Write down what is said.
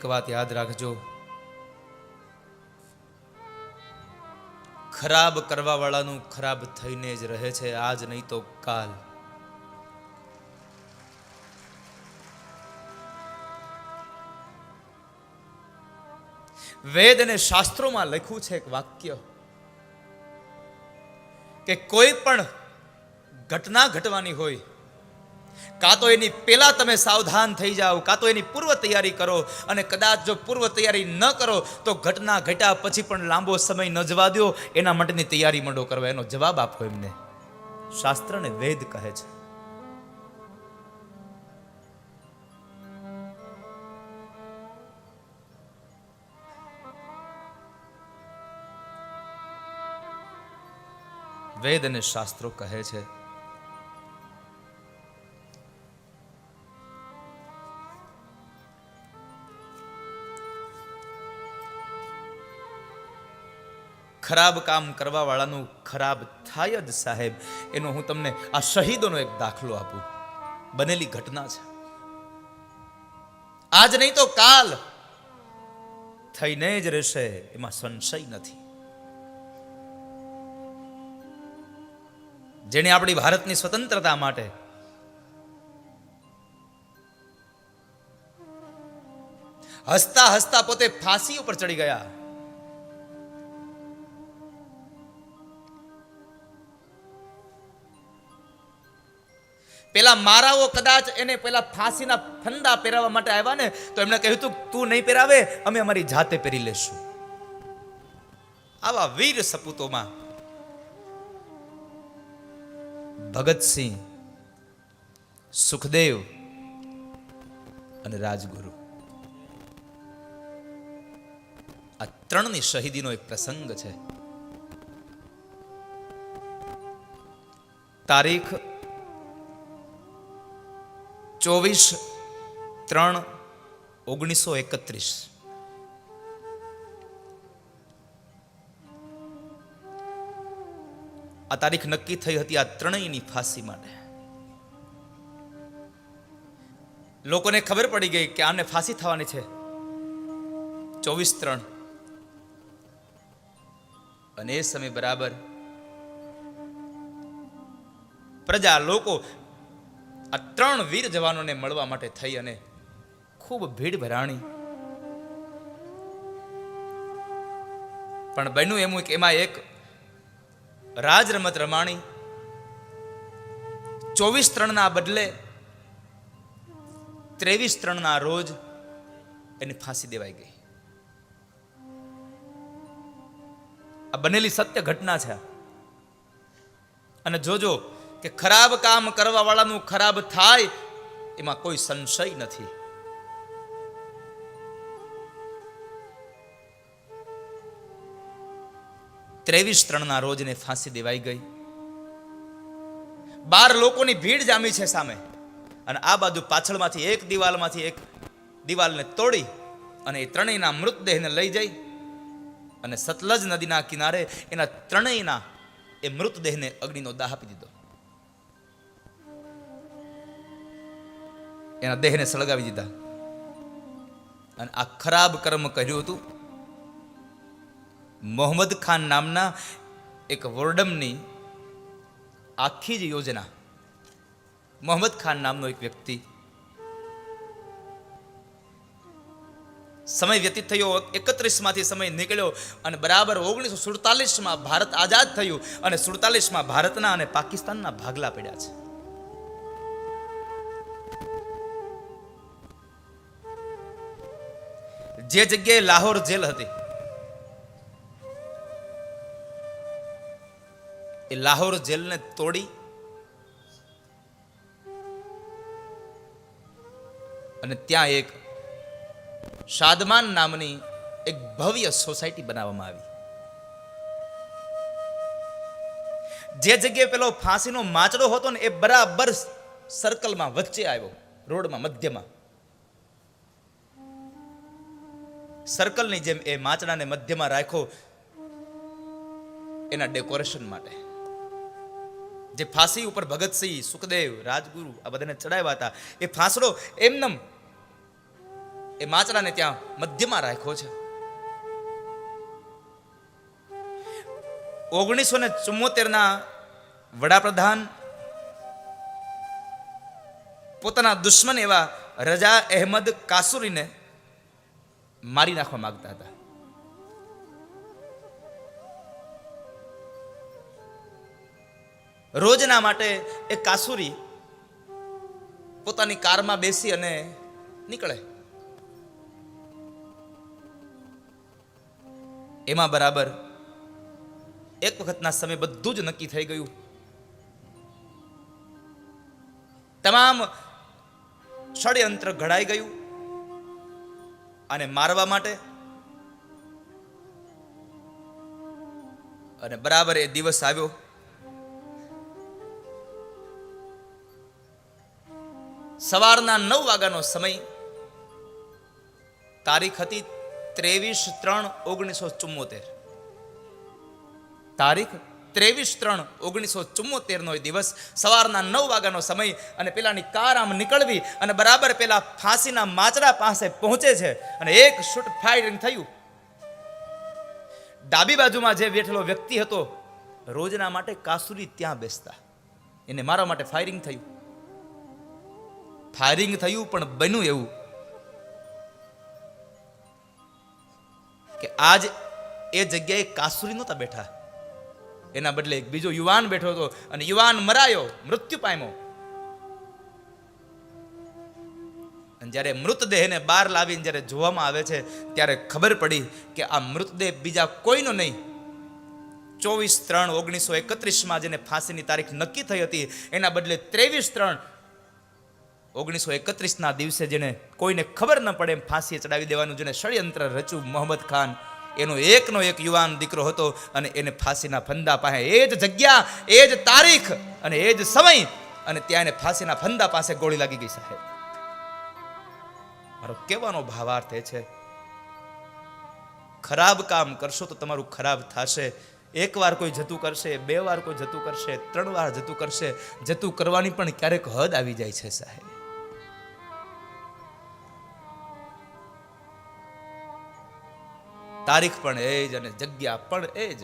એક વાત યાદ રાખજો. ખરાબ કરવા વાળાનું ખરાબ થઈને જ રહે છે આજ નહીં તો કાલ. વેદ અને શાસ્ત્રોમાં લખ્યું છે એક વાક્ય કે કોઈ પણ ઘટના ઘટવાની હોય કાં તો એની પહેલાં તમે સાવધાન થઈ જાઓ, કાં તો એની પૂર્વ તૈયારી કરો અને કદાચ જો પૂર્વ તૈયારી ન કરો, તો ઘટના ઘટ્યા પછી પણ લાંબો સમય ન જવા દો. એના માટેની તૈયારી મંડો કરવા. એનો જવાબ આપો એમને. શાસ્ત્રને વેદ કહે છે. વેદ અને શાસ્ત્રો કહે છે. ખરાબ કામ કરવા વાળાનું ખરાબ થાય જ સાહેબ. એનો હું તમને આ શહીદોનો એક દાખલો આપું. બનેલી ઘટના છે. આજ નહીં તો કાલ થઈને જ રહેશે, એમાં સંશય નથી. જેણે આપણી ભારતની સ્વતંત્રતા માટે હસતા હસતા પોતે ફાંસી ઉપર ચડી ગયા. પેલા મારાઓ કદાચ એને પેલા ફાંસીના ફંદા પહેરાવવા માટે આવ્યા ને, તો એમણે કહ્યું હતું, તું નહીં પહેરાવે, અમે અમારી જાતે પહેરી લેશું. આવા વીર સપૂતોમાં ભગતસિંહ, સુખદેવ અને રાજગુરુ. આ ત્રણની શહીદીનો એક પ્રસંગ છે. તારીખ ચોવીસ, ત્રણ, ઓગણીસો એકત્રીસ. આ તારીખ નક્કી થઈ હતી આ ત્રણેયની ફાંસી માટે. લોકોને ખબર પડી ગઈ કે આને ફાંસી થવાની છે. ચોવીસ, ત્રણ. અને એ સમય બરાબર પ્રજા, લોકો આ ત્રણ વીર જવાનોને મળવા માટે થઈ અને ખૂબ ભીડ ભરાણી. પણ બન્યું એમ કે એમાં એક રાજ રમત રમાણી, ચોવીસ ત્રણના બદલે ત્રેવીસ ત્રણના રોજ એની ફાંસી દેવાઈ ગઈ. આ બનેલી સત્ય ઘટના છે. અને જોજો કે ખરાબ કામ કરવા વાળાનું ખરાબ થાય, એમાં કોઈ સંશય નથી. ત્રેવીસ ત્રણના રોજને ફાંસી દેવાઈ ગઈ. બાર લોકોની ભીડ જામી છે સામે. અને આ બાજુ પાછળમાંથી એક દિવાલમાંથી એક દિવાલને તોડી અને એ ત્રણેયના મૃતદેહને લઈ જઈ અને સતલજ નદીના કિનારે એના ત્રણેયના એ મૃતદેહને અગ્નિનો દાહ આપી દીધો. એના દેહને સળગાવી દીધા. અને આ ખરાબ કર્મ કર્યું હતું. મોહમ્મદ ખાન નામના એક વોર્ડમની આખી જ યોજના મોહમ્મદ ખાન નામનો એક વ્યક્તિ સમય વ્યતીત થયો, એકત્રીસમાંથી સમય નીકળ્યો અને બરાબર ઓગણીસો સુડતાલીસમાં ભારત આઝાદ થયું અને સુડતાલીસમાં ભારતના અને પાકિસ્તાનના ભાગલા પડ્યા છે. જે જગ્યાએ લાહોર જેલ હતી, એ લાહોર જેલને તોડી અને ત્યાં એક શાદમાન નામની એક ભવ્ય સોસાયટી બનાવવામાં આવી. જે જગ્યાએ પેલો ફાંસીનો માચડો હતો ને એ બરાબર સર્કલમાં વચ્ચે આવ્યો, રોડમાં, મધ્યમાં. સર્કલની જેમ એ માચડાને મધ્યમાં રાખ્યો એના ડેકોરેશન માટે. જે ફાંસી ઉપર ભગતસિંહ, સુખદેવ, રાજગુરુ આ બધાને ચડાવ્યા હતા. એ ફાંસડો એમનમ એ માચડાને ત્યાં મધ્યમાં રાખ્યો છે. ઓગણીસો ને ચુમ્મોતેરના વડાપ્રધાન પોતાના દુશ્મન એવા રજા અહેમદ કાસુરીને મારી નાખવા માંગતા હતા રોજના માટે એ કાસુરી પોતાની કારમાં બેસી અને નીકળે. એમાં બરાબર એક વખતના સમય બધું જ નક્કી થઈ ગયું. તમામ ષડયંત્ર ઘડાઈ ગયું. અને મારવા માટે? અને બરાબર એ દિવસ આવ્યો. સવારના નવ વાગ્યાનો સમય. તારીખ હતી ત્રેવીસ ત્રણ ઓગણીસો ચુમ્મોતેર તારીખ ત્રેવીસ ત્રણ ઓગણીસો ચુમ્મોતેરનો દિવસ સવારના નવ વાગ્યાનો સમય અને પેલાની કાર આમ નીકળવી અને બરાબર પેલા ફાંસીના માચડા પાસે પહોંચે છે અને એક શૂટ ફાયરિંગ થયું. ડાબી બાજુમાં જે બેઠેલો વ્યક્તિ હતો, રોજના માટે કાસુરી ત્યાં બેસતા. એને મારા માટે ફાયરિંગ થયું. ફાયરિંગ થયું પણ બન્યું એવું કે આજ એ જગ્યાએ કાસુરી નહોતા બેઠા. એના બદલે એક બીજો યુવાન બેઠો હતો અને યુવાન મરાયો, મૃત્યુ પામ્યો. અને જ્યારે મૃતદેહને બહાર લાવીને જ્યારે જોવામાં આવે છે, ત્યારે ખબર પડી કે આ મૃતદેહ બીજા કોઈનો નહીં. ચોવીસ ત્રણ ઓગણીસો એકત્રીસમાં જેને ફાંસીની તારીખ નક્કી થઈ હતી, એના બદલે ત્રેવીસ ત્રણ ઓગણીસો એકત્રીસના દિવસે જેને કોઈને ખબર ન પડે એમ ફાંસી ચડાવી દેવાનું, જેને ષડયંત્ર રચ્યું, મોહમ્મદ ખાન એનો એકનો એક યુવાન દીકરો હતો અને એને ફાંસીના ફંદા પાસે એ જ જગ્યા, એ જ તારીખ અને એ જ સમય અને ત્યાં એને ફાંસીના ફંદા પાસે ગોળી લાગી ગઈ સાહેબ. મારો કહેવાનો ભાવાર્થ એ છે, ખરાબ કામ કરશો તો તમારું ખરાબ થશે. એક વાર કોઈ જતું કરશે, બે વાર કોઈ જતું કરશે, ત્રણ વાર જતું કરશે, જતું કરવાની પણ ક્યારેક હદ આવી જાય છે સાહેબ. તારીખ પણ એ જ અને જગ્યા પણ એ જ.